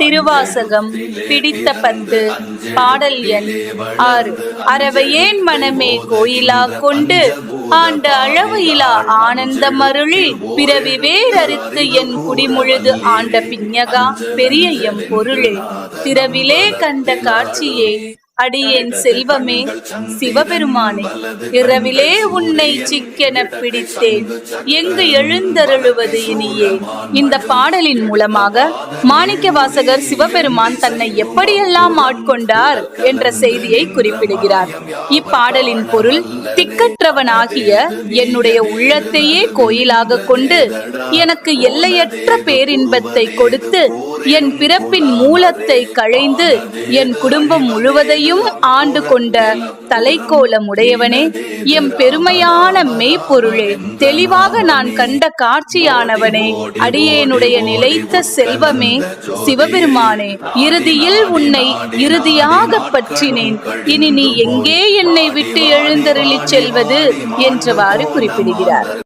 திருவாசகம் பிடித்த பத்து பாடல் எண் ஆறு. அறவையேன் மனமே கோயிலா கொண்டு? ஆண்ட அளவையிலா ஆனந்த மருளி பிறவி வேறறுத்து என் குடிமுழுது ஆண்ட பிஞகா பெரிய எம் பொருளே திரவிலே கண்ட காட்சியே அடியேன் செல்வமே சிவபெருமானே இரவிலே உன்னை சிக்கென பிடித்தேன். எங்கு எழுந்தருளுவது இனியே? இந்த பாடலின் மூலமாக மாணிக்க வாசகர் சிவபெருமான் தன்னை எப்படியெல்லாம் ஆட்கொண்டார் என்ற செய்தியை குறிப்பிடுகிறார். இப்பாடலின் பொருள் திக்கற்றவனாகிய என்னுடைய உள்ளத்தையே கோயிலாக கொண்டு எனக்கு எல்லையற்ற பேரின்பத்தை கொடுத்து என் பிறப்பின் மூலத்தை களைந்து என் குடும்பம் முழுவதையும் ஆண்டு கொண்ட தலைக்கோலம் உடையவனே எம் பெருமையான மெய்ப்பொருளே தெளிவாக நான் கண்ட காட்சியானவனே அடியேனுடைய நிலைத்த செல்வமே சிவபெருமானே இறுதியில் உன்னை இறுதியாக பற்றினேன். இனி நீ எங்கே என்னை விட்டு எழுந்தருளிச் செல்வது? என்றவாறு குறிப்பிடுகிறார்.